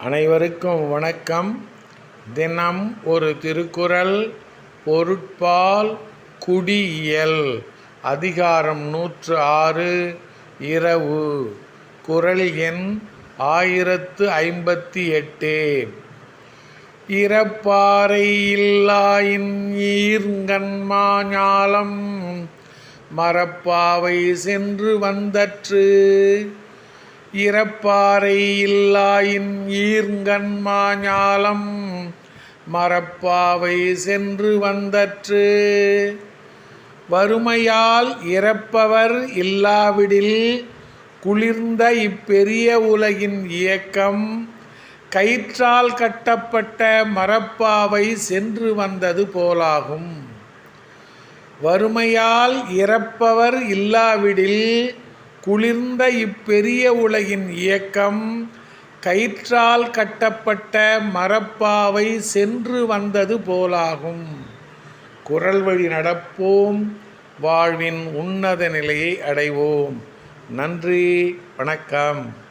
அனைவருக்கும் வணக்கம். தினம் ஒரு திருக்குறள் பொருட்பால் குடியியல் அதிகாரம் நூற்று ஆறு இரவு. குரல் எண் ஆயிரத்து ஐம்பத்தி எட்டு. இறப்பாரை இல்லாயின் ஈர்ங்கண்மா ஞாலம் மரப்பாவை சென்று வந்தற்று. இறப்பாறை இல்லாயின் ஈர்ங்கண்மா ஞாலம் மரப்பாவை சென்று வந்தற்று. வறுமையால் இறப்பவர் இல்லாவிடில் குளிர்ந்த இப்பெரிய உலகின் இயக்கம் கயிற்றால் கட்டப்பட்ட மரப்பாவை சென்று வந்தது போலாகும். வறுமையால் இறப்பவர் இல்லாவிடில் குளிர்ந்த இப்பெரிய உலகின் இயக்கம் கயிற்றால் கட்டப்பட்ட மரப்பாவை சென்று வந்தது போலாகும். குரல் வழி நடப்போம் வாழ்வின் உன்னத நிலையை அடைவோம். நன்றி வணக்கம்.